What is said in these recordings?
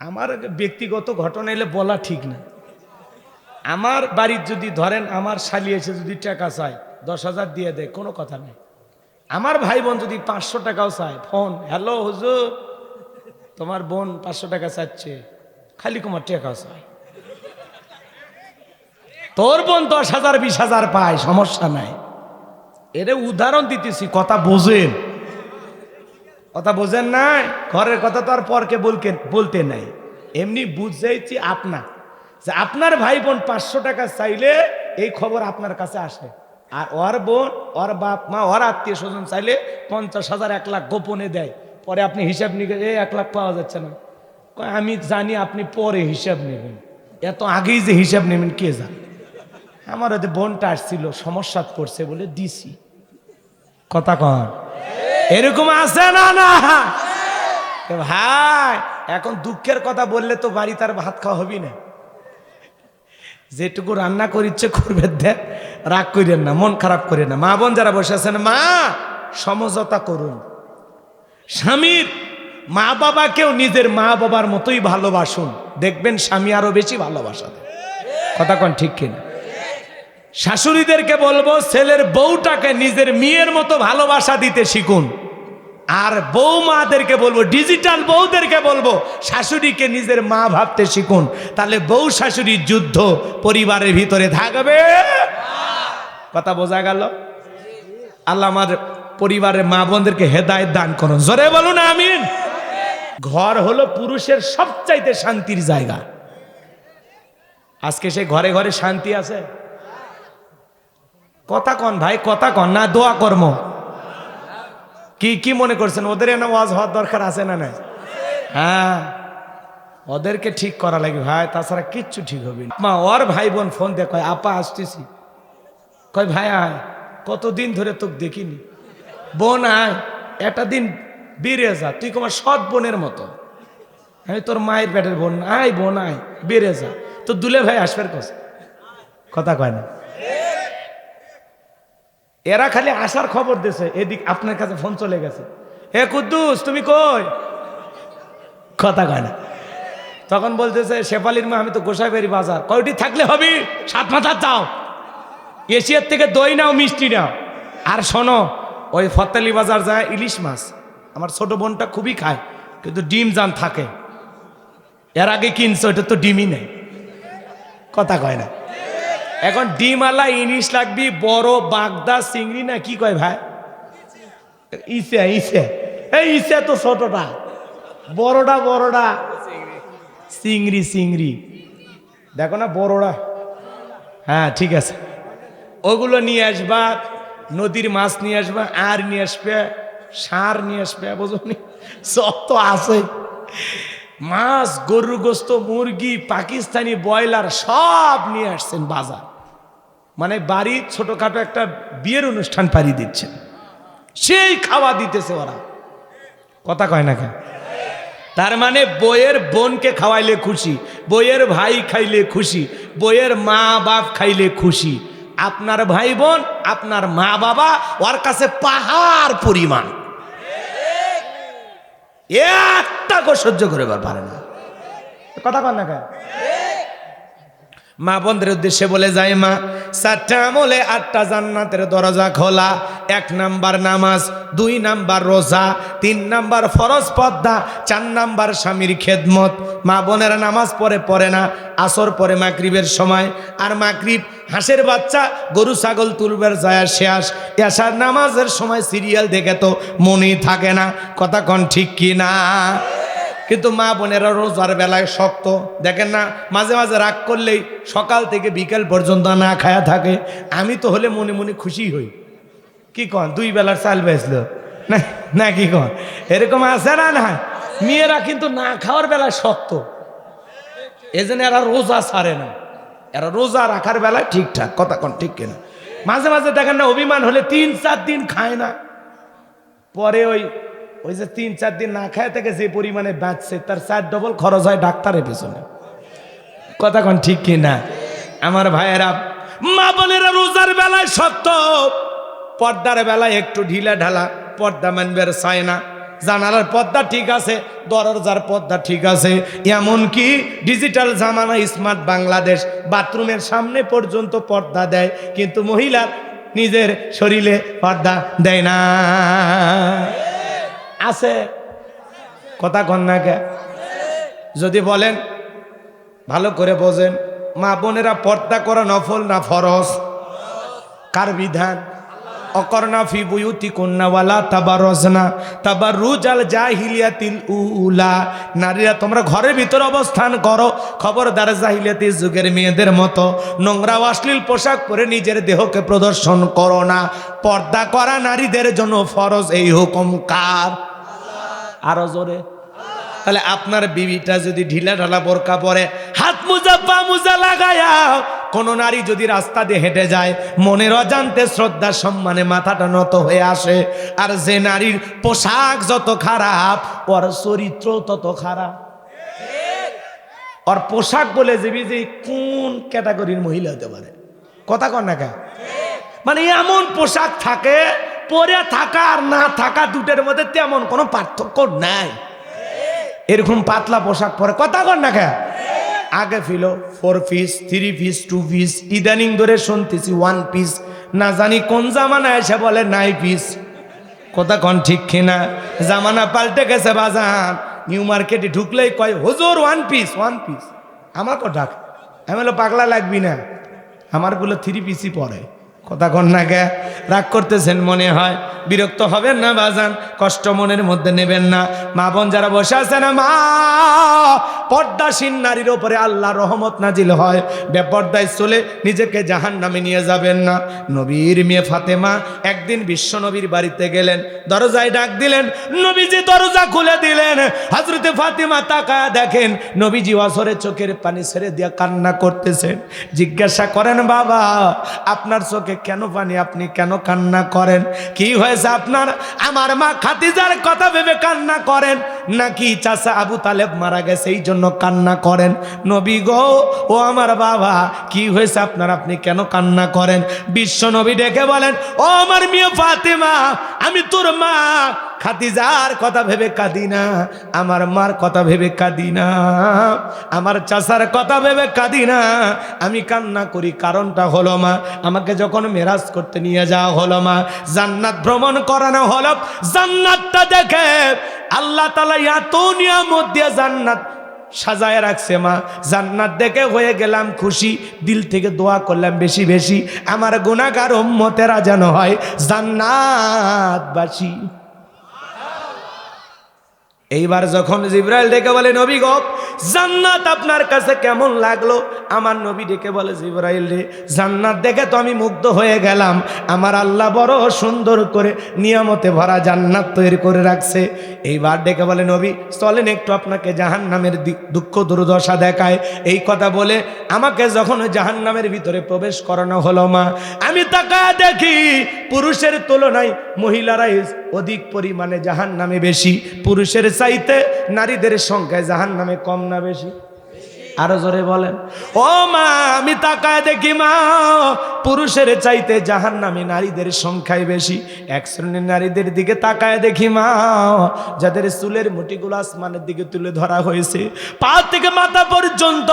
আমার ব্যক্তিগত ঘটনা এলে বলা ঠিক না। আমার বাড়ির যদি ধরেন আমার শালি এসে যদি টাকা চায়, দশ হাজার দিয়ে দেয়, কোনো কথা নেই। আমার ভাই বোন যদি পাঁচশো টাকাও চায়, ফোন, হ্যালো হুজুর, তোমার বোন পাঁচশো টাকা চাচ্ছে, খালি তোমার টাকা চায়। তোর বোন দশ হাজার, বিশ হাজার পায়, সমস্যা নাই। এরে উদাহরণ দিতেছি, কথা বোঝেন। কথা বোঝেন নাই? ঘরের কথা তো আর পরকে বলকে, বলতে নাই। এমনি বুঝাইছি আপনা যে আপনার ভাই বোন পাঁচশো টাকা চাইলে এই খবর আপনার কাছে আসে। আর ওর বোন, ওর বাপ মা, ওর আত্মীয় স্বজন চাইলে পঞ্চাশ হাজার, এক লাখ গোপনে দেয়। পরে আপনি হিসাব নিকে এই এক লাখ পাওয়া যাচ্ছে না। আমি জানি আপনি পরে হিসাব নেবেন। এত আগেই যে হিসাব নেবেন, কে জান? আমার ওদের বোনটা আসছিল সমস্যা পড়ছে বলে দিছি। কথা কন। এরকম আছে না না? ভাই, এখন দুঃখের কথা বললে তো বাড়ি তার ভাত খাওয়া হবি না। যেটুকু রান্না করিচ্ছে করবে, দেখ, রাগ করেন না, মন খারাপ করেন না। মা বোন যারা বসে আছেন, মা, সমঝোতা করুন। স্বামীর মা বাবাকেও নিজের মা বাবার মতোই ভালোবাসুন। দেখবেন স্বামী আরও বেশি ভালোবাসা কথা কন ঠিক কিনা? শাশুড়িদেরকে বলব, ছেলের বউটাকে নিজের মেয়ের মতো ভালোবাসা দিতে শিখুন। আর বৌমাদেরকে বলব ডিজিটাল বউদেরকে বলব, শাশুড়িকে নিজের মা ভাবতে শিখুন। তাহলে বউ শাশুড়ির যুদ্ধ পরিবারের ভিতরে থাকবে। কথা বোঝা গেল? আল্লাহ আমার পরিবারের মা বোনদেরকে হেদায়ত দান করুন। জোরে বলুন, আমিন। ঘর হলো পুরুষের সবচাইতে শান্তির জায়গা। আজকে সে ঘরে ঘরে শান্তি আছে? কথা কন ভাই, কথা কন না, দোয়া কর্ম। কি কি মনে করছেন? ওদের এনে ওয়াজ হওয়ার দরকার আছে না না হ্যাঁ। ওদেরকে ঠিক করা লাগে ভাই, তাছাড়া কিচ্ছু ঠিক হবে না। মা, ওর ভাই বোন ফোন দিয়ে কয়, আপা, আসতেছি। কয়, ভাই, আয়। কতদিন ধরে তোকে দেখিনি। বোন, আয়। একটা দিন বেড়ে যা। তুই তোমার সৎ বোনের মতো? আমি তোর মায়ের পেটের বোন। আয় বোন, আয়। বেড়ে যা। তো দুলে ভাই আসবে কস কথা কয় না। এরা খালি আসার খবর দিছে। এদিক আপনার কাছে ফোন চলে গেছে। হে কুদ্দুস, তুমি কই? কথা কয় না। তখন বলতেছে, শেফালির মা, আমি তো গোসাইবাড়ি বাজার। কয়টি থাকলে হবি? সাত মাথার যাও এশিয়ার থেকে দই নাও, মিষ্টি নাও। আর শোনো, ওই ফতালি বাজার যায় ইলিশ মাছ। আমার ছোট বোনটা খুবই খায়, কিন্তু ডিম জান থাকে। এর আগে কিনছো, ওটা তো ডিমই নেই। কথা কয় না। এখন ডিমালা ইলিশ লাগবি, বড় বাগদা চিংড়ি না, কি কয় ভাই? ইসে ইসে। এই ইসে তো ছোটটা। বড়টা বড়টা। চিংড়ি চিংড়ি। দেখো না, বড়টা। হ্যাঁ ঠিক আছে। ওগুলো নিয়ে আসবা, নদীর মাছ নিয়ে আসবা, আর নিয়ে আসবে, সার নিয়ে আসবে বুঝলি সব তো আছে মাছ, গরুর গোস্ত, মুরগি, পাকিস্তানি ব্রয়লার সব নিয়ে আসছেন বাজার। মানে বাড়ি ছোটখাটো একটা বিয়ের অনুষ্ঠান পাড়ি দিচ্ছেন সেই খাওয়া দিতেছে ওরা। কথা কয় না কেন? তার মানে বইয়ের বোনকে খাওয়াইলে খুশি, বইয়ের ভাই খাইলে খুশি, বইয়ের মা বাপ খাইলে খুশি। আপনার ভাই বোন, আপনার মা বাবা, ওর কাছে পাহাড় পরিমাণ। একটা সহ্য করে পারে না। কথা কন না কেন? মা বন্ধের উদ্দেশ্যে বলে যায় মা, চারটা আমলে আটটা জান্নাতের দরজা খোলা, এক নাম্বার নামাজ, দুই নাম্বার রোজা, তিন নাম্বার ফরজ পদ্মা চার নাম্বার স্বামীর খেদমত। মা বোনেরা নামাজ পড়ে পড়ে না, আসর পরে মাকরিবের সময়। আর মাকরিব হাঁসের বাচ্চা, গরু, ছাগল, তুলবের যায় শেয়াস এসার নামাজের সময় সিরিয়াল দেখে তো মনেই থাকে না, কথা কন ঠিক কি না? কিন্তু মা বোনেরা রোজার বেলায় শক্ত। দেখেন না, মাঝে মাঝে রাগ করলেই সকাল থেকে বিকেল পর্যন্ত না খায়া থাকে। আমি তো হলে মনে মনে খুশি হই। কি কন, দুই বেলার চাল বেচল? না না কি কন? এরকম আছে না না? মেয়েরা কিন্তু না খাওয়ার বেলায় শক্ত। এজন্য এরা রোজা ছাড়ে না। এরা রোজা রাখার বেলায় ঠিকঠাক, কথা কন ঠিক কিনা? মাঝে মাঝে দেখেন না, অভিমান হলে তিন, চার দিন খায় না। পরে ওই ওই যে তিন, চার দিন না খায় থেকে যে পরিমাণে বাঁচছে, তার চার ডবল খরচ হয় ডাক্তারের পেছনে। কথা কন ঠিক কি না? আমার ভাইয়েরা, মা বোনেরা রোজার বেলায় সত্য। পর্দার বেলায় একটু ঢিলা ঢালা, পর্দা মানবে আর চায় না। জানালার পর্দা ঠিক আছে, দরজার পর্দা ঠিক আছে। এমনকি ডিজিটাল জামানা স্মার্ট বাংলাদেশ, বাথরুমের সামনে পর্যন্ত পর্দা দেয়, কিন্তু মহিলার নিজের শরীরে পর্দা দেয় না। আছে? কথা কন্যাকে যদি বলেন, ভালো করে বোঝেন, মা বোনেরা পর্দা করা নফল না ফরজ? কার বিধান? অকর্ণা ফি বুয়ুতি কন্যাওয়ালা তাবার রজনা তাবার রুজাল জাহিলিয়াতিল উলা। নারীরা, তোমরা ঘরের ভিতর অবস্থান করো। খবরদার জাহিলিয়াতি যুগের মেয়েদের মতো। নোংরা অশ্লীল পোশাক পরে নিজের দেহকে প্রদর্শন করো না। পর্দা করা নারীদের জন্য ফরজ, এই হুকুম কার? আরও জোরে। তাহলে আপনার বিবিটা যদি ঢিলা ঢালা বোরকা পরে, হাত মোজা, পা মোজা লাগায়া কোন নারী যদি রাস্তা দিয়ে হেঁটে যায়, মনের অজান্তে শ্রদ্ধা, সম্মানে মাথাটা নত হয়ে আসে। আর যে নারীর পোশাক যত খারাপ, ওর চরিত্র তত খারাপ। ওর পোশাক বলে যাবি যে কোন ক্যাটাগরির মহিলা হতে পারে? কথা কর না কে মানে এমন পোশাক থাকে পরে থাকা আর না থাকা দুটের মধ্যে তেমন কোনো পার্থক্য নাই। এরকম পাতলা পোশাক পরে কথা কর না কে আগে ছিল four piece three piece two piece ইদানিং ধরে শুনতেছি ওয়ান পিস না জানি কোন জামানা এসে বলে নাই পিস কথা কন ঠিক কিনা? জামানা পাল্টে গেছে বাজান নিউ মার্কেটে ঢুকলেই কয়, হুজুর ওয়ান পিস ওয়ান পিস আমার তো ডাক। আমি পাগলা লাগবি না। আমারগুলো থ্রি পিসই পরে। কথা কন না গে। রাগ করতেছেন মনে হয়। বিরক্ত হবেন না বাজান, কষ্ট মনের মধ্যে নেবেন না। মা বোন যারা বসে আছে না মা, পর্দাসীন নারীর ওপরে আল্লাহ রহমত নাজিল হয়। বেপর্দায় চলে নিজেকে জাহান নামে নিয়ে যাবেন না। নবীর মেয়ে ফাতেমা একদিন বিশ্ব নবীর বাড়িতে গেলেন। দরজায় ডাক দিলেন, নবীজি দরজা খুলে দিলেন। হাজরতে ফাতেমা তাকায়া দেখেন নবীজি অসরে চোখের পানি ছেড়ে দিয়ে কান্না করতেছেন। জিজ্ঞাসা করেন, বাবা, আপনার চোখে কেন পানি আপনি কেন কান্না করেন? কি হয়েছে আপনার? আমার মা খাতিজার কথা ভেবে কান্না করেন। নাকি চাচা আবু তালেব মারা গেছে, এই জন্য কান্না করেন? নবী গো, ও আমার বাবা, কি হয়েছে আপনার? আপনি কেন কান্না করেন? বিশ্ব নবী ডেকে বলেন, ও আমার মেয়ে ফাতেমা, আমি তোর মা। খাতিজার কথা ভেবে কাঁদি না, আমার মার কথা ভেবে কাঁদি না, আমার চাচার কথা ভেবে কাঁদি না। আমি কান্না করি, কারণটা হলো মা, আমাকে যখন মেরাজ করতে নিয়ে যাওয়া হলো মা। জান্নাত ভ্রমণ করানো হলো। জান্নাতটা দেখে আল্লাহ তালা এত নিয়ামত দিয়ে জান্নাত সাজায় রাখছে মা। জান্নাত দেখে হয়ে গেলাম খুশি, দিল থেকে দোয়া করলাম বেশি বেশি। আমার গুণাগার উম্মতেরা যেন হয় জান্নাতবাসী। এইবার যখন জিব্রাইল ডেকে বলে, নবী গো জান্নাত আপনার কাছে কেমন লাগল? আমার নবী ডেকে বলে, জিব্রাইল রে, জান্নাত দেখে তো আমি মুগ্ধ হয়ে গেলাম। আমার আল্লাহ বড় সুন্দর করে নিয়ামতে ভরা জান্নাত তৈরি করে রাখছে। এইবার ডেকে বলে, নবী, চলেন একটু আপনাকে জাহান নামের দুঃখ দুর্দশা দেখায়। এই কথা বলে আমাকে যখন জাহান নামের ভিতরে প্রবেশ করানো হলো মা, আমি তাকা দেখি পুরুষের তুলনায় মহিলারাই অধিক পরিমাণে জাহান নামে বেশি। পুরুষের চাইতে নারীদের সংখ্যায় জাহান নামে কম না বেশি। আরও জোরে বলেন। ও মা, আমি তাকায় দেখি মা, পুরুষের চাইতে জাহান নামে নারীদের সংখ্যায় বেশি। এক শ্রেণির নারীদের দিকে তাকায় দেখি মা, যাদের চুলের মুটিগুলো আসমানের দিকে তুলে ধরা হয়েছে। পা থেকে মাথা পর্যন্ত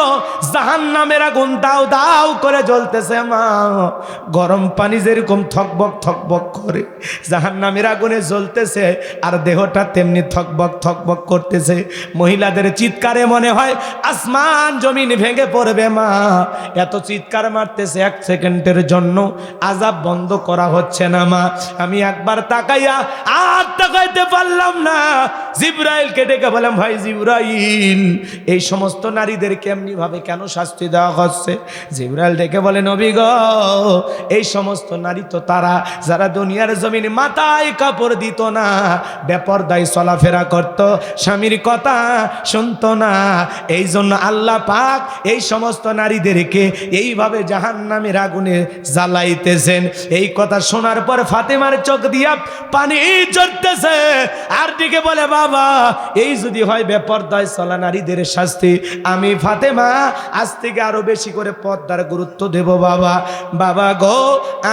জাহান নামের আগুন দাও দাও করে জ্বলতেছে মা। গরম পানি যেরকম থকবক থকবক করে জাহান নামের আগুনে জ্বলতেছে, আর দেহটা তেমনি থকবক থকবক করতেছে। মহিলাদের চিৎকারে মনে হয়, আসমান জমিন ভেঙে পড়বে, মা। এত চিৎকার মারতেছে এক সেকেন্ডের জন্য। আজাব বন্ধ করা হচ্ছে না, মা। আমি একবার তাকাইয়া আর তাকাইতে পারলাম না। জিব্রাইলকে ডেকে বললাম, ভাই জিব্রাইল, এই সমস্ত নারীদের কেমনি ভাবে কেন শাস্তি দেওয়া হচ্ছে? জিব্রাইল ডেকে বলে, নবী গো, এই সমস্ত নারী তো তারা, যারা দুনিয়ার জমিনে মাথায় কাপড় দিত না, বেপরদায় চলাফেরা করত। স্বামীর কথা শুনতো না। এই জন্য আল্লাহ আল্লাহ পাক এই সমস্ত নারীদেরকে এইভাবে জাহান নামের আগুনে জ্বালাইতেছেন। এই কথা শোনার পর ফাতেমার চোখ দিয়া পানি চড়তেছে আর দিকে বলে, বাবা, এই যদি হয় বেপরদায় চলা নারীদের শাস্তি। আমি ফাতেমা, আজ থেকে আরও বেশি করে পর্দার গুরুত্ব দেব, বাবা। বাবা গো,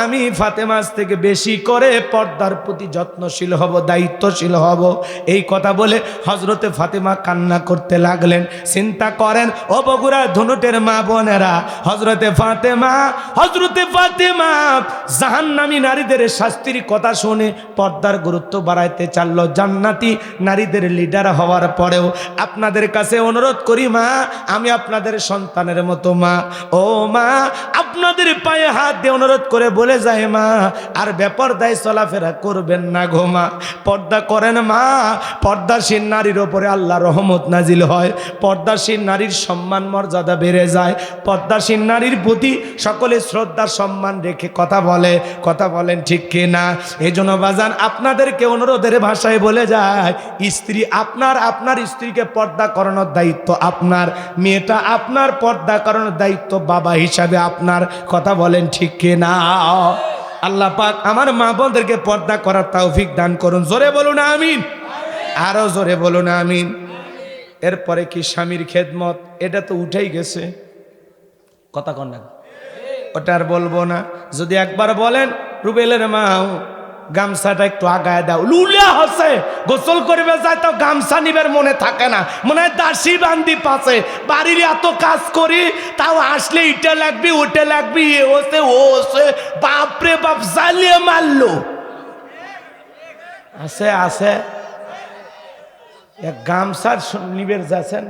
আমি ফাতেমা, আজ থেকে বেশি করে পর্দার প্রতি যত্নশীল হব, দায়িত্বশীল হব। এই কথা বলে হজরতে ফাতেমা কান্না করতে লাগলেন। চিন্তা করেন ও বগুড়া ধনুটের মা বোনেরা, হজরতে ফাতে মা হজরতে ফাতে মা জাহান্নামী নারীদের শাস্তির কথা শুনে পর্দার গুরুত্ব বাড়াইতে চালল জান্নাতি নারীদের লিডার হওয়ার পরেও। আপনাদের কাছে অনুরোধ করি মা, আমি আপনাদের সন্তানের মতো মা। ও মা আপনাদের পায়ে হাত দিয়ে অনুরোধ করে বলে যায় মা, আর বেপরদায় চলাফেরা করবেন না গো মা। পর্দা করেন মা পর্দাসীন নারীর ওপরে আল্লাহ রহমত নাজিল হয়। পর্দাসীন নারীর সম্মান, মর্যাদা বেড়ে যায়। পর্দাসীন নারীর প্রতি সকলে শ্রদ্ধা সম্মান রেখে কথা বলে। কথা বলেন ঠিক কি না এই জন্য বাজান, আপনাদেরকে অনুরোধের ভাষায় বলে যায়, স্ত্রী আপনার আপনার স্ত্রীকে পর্দা করানোর দায়িত্ব আপনার। মেয়েটা আপনার পর্দা করানোর দায়িত্ব বাবা হিসাবে আপনার। কথা বলেন ঠিক কিনা? আল্লাহ পাক আমার মা বোনদেরকে পর্দা করার তৌফিক দান করুন। জোরে বলুন আমিন। আরও জোরে বলুন আমিন। এরপরে কি স্বামীর খেদমত? এটা তো উঠেই গেছে। কথা কন না। ওটা আর বলব না। যদি একবার বলেন, রুবেলের মা গামছাটা একটু আগায় দাও। লুলা হসে, গোসল করবে যায় তো গামছা নিবের মনে থাকে না। মনে হয় দাসী বান্দি পাশে বাড়ির এত কাজ করি, তাও আসলে ইটা লাগবি, ওটা লাগবি, এ হসে, ও হসে। বাপরে বাপ জ্বালিয়ে মারলো। আছে আছে। এক গামছার নিবের যাচ্ছেন,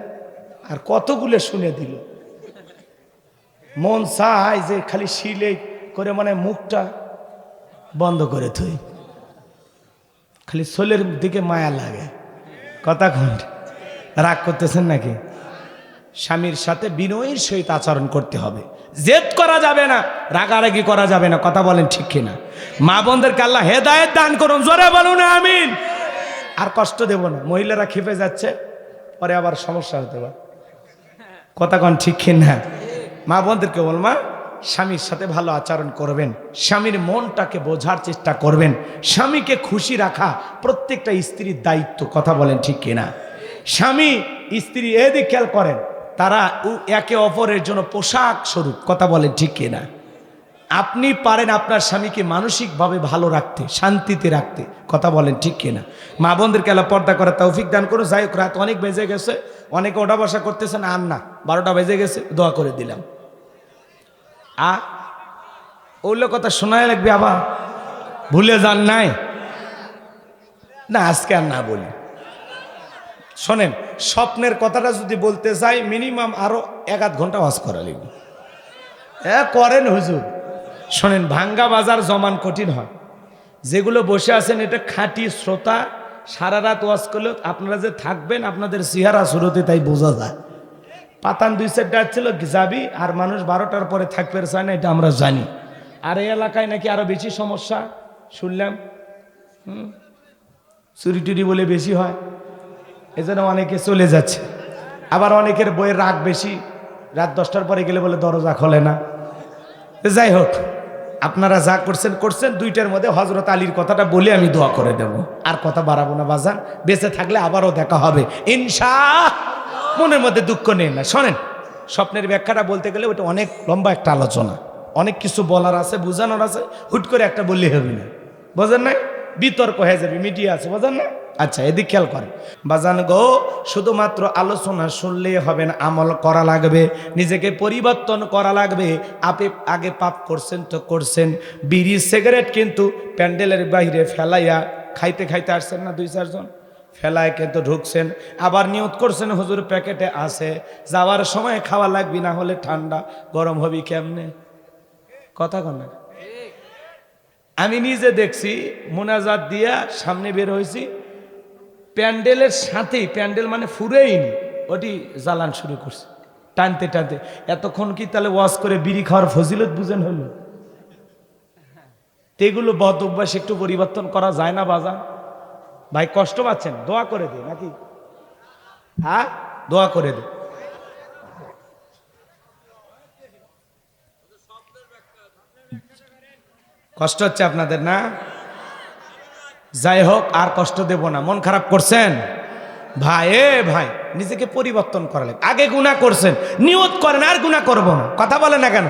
আর কতগুলো শুনে দিল। মন চায় যে খালি শিলে করে মানে মুখটা বন্ধ করে থই। খালি সোলের দিকে মায়া লাগে। কথা খন্ড রাগ করতেছেন নাকি? স্বামীর সাথে বিনয়ের সহিত আচরণ করতে হবে। জেদ করা যাবে না, রাগারাগি করা যাবে না, কথা বলেন ঠিক কিনা। মা বোনদেরকে আল্লাহ হেদায়েত দান করুন, জোরে বলুন, আমিন। আর কষ্ট দেব না, মহিলারা খেপে যাচ্ছে, পরে আবার সমস্যা হতে পারে। কথা কন ঠিক কিনা? মা বোনদেরকে বল, মা। স্বামীর সাথে ভালো আচরণ করবেন, স্বামীর মনটাকে বোঝার চেষ্টা করবেন, স্বামীকে খুশি রাখা প্রত্যেকটা স্ত্রীর দায়িত্ব, কথা বলেন ঠিক কিনা স্বামী স্ত্রী এদিক খেয়াল করেন, তারা একে অপরের জন্য পোশাক স্বরূপ, কথা বলেন ঠিক কিনা আপনি পারেন আপনার স্বামীকে মানসিকভাবে ভালো রাখতে, শান্তিতে রাখতে, কথা বলেন ঠিক কিনা মা বোনদেরকে আল্লাহ পর্দা করার তৌফিক দান করুন, যাই হোক, রাত অনেক বেজে গেছে, অনেকে ওটা বসা করতেছেন আর না, বারোটা বেজে গেছে, দোয়া করে দিলাম। আ? ওগুলো কথা শোনায় লাগবে আবার। ভুলে যান নাই? না, আজকে আর না বলি। শোনেন, স্বপ্নের কথাটা যদি বলতে চাই মিনিমাম আরও এক আধ ঘণ্টা ওয়াজ করা লাগবে। হ্যাঁ করেন হুজুর। শোনেন, ভাঙ্গা বাজার জমান কঠিন হয়। যেগুলো বসে আছেন, এটা খাঁটি শ্রোতা, সারা রাত ওয়াজ করলে আপনারা যে থাকবেন, আপনাদের চেহারা শুরুতে তাই বোঝা যায়। পাতান দুই সেট ছিল যাবি? আর মানুষ বারোটার পরে থাকতে চায় না, এটা আমরা জানি। আর এই এলাকায় নাকি আরও বেশি সমস্যা? শুনলাম। হুম? চুরি টুরি বলে বেশি হয়। এজন্য অনেকে চলে যাচ্ছে। আবার অনেকের বইয়ের রাগ বেশি। রাত দশটার পরে গেলে বলে দরজা খোলে না। যাই হোক, আপনারা যা করছেন করছেন। দুইটার মধ্যে হজরত আলীর কথাটা বলে আমি দোয়া করে দেব। আর কথা বাড়াবো না, বাজান। বেঁচে থাকলে আবারও দেখা হবে। ইনশা মনের মধ্যে দুঃখ নেই না। শোনেন, স্বপ্নের ব্যাখ্যাটা বলতে গেলে ওটা অনেক লম্বা একটা আলোচনা। অনেক কিছু বলার আছে, বোঝানোর আছে, হুট করে একটা বললে হবে না। বোঝেন না বিতর্ক হয়ে যাবে, মিডিয়া আছে, বোঝেন না আচ্ছা এদিক খেয়াল করে বাজান গো, শুধুমাত্র আলোচনা শুনলে হবে না, আমল করা লাগবে, নিজেকে পরিবর্তন করা লাগবে। আপনি আগে পাপ করছেন, তো করছেন। বিড়ি সিগারেট কিন্তু প্যান্ডেলের বাইরে ফেলাইয়া খাইতে খাইতে আসছেন না দুই চারজন? ফেলায় কিন্তু ঢুকছেন, আবার নিয়ত করছেন হুজুর প্যাকেটে আছে, যাওয়ার সময় খাওয়া লাগবি, না হলে ঠান্ডা গরম হবি কেমনে? কথা কন আমি নিজে দেখছি, মোনাজাত দিয়া সামনে বের হয়েছি, প্যান্ডেলের সাথেই, প্যান্ডেল মানে ফুরেইনি, ওটি জ্বালান শুরু করছে, টানতে টানতে। এতক্ষণ কি তাহলে ওয়াশ করে বিড়ি খাওয়ার ফজিলত বুঝেন হলো? এগুলো বদ অভ্যাস, একটু পরিবর্তন করা যায় না বাজা ভাই, কষ্ট পাচ্ছেন? দোয়া করে দে, নাকি? হ্যাঁ? দোয়া করে দে। কষ্ট হচ্ছে আপনাদের, না? যাই হোক, আর কষ্ট দেব না। মন খারাপ করছেন? ভাই, এ ভাই, নিজেকে পরিবর্তন করালেন। আগে গুণা করছেন, নিয়ত করেন, আর গুণা করব না। কথা বলে না কেন?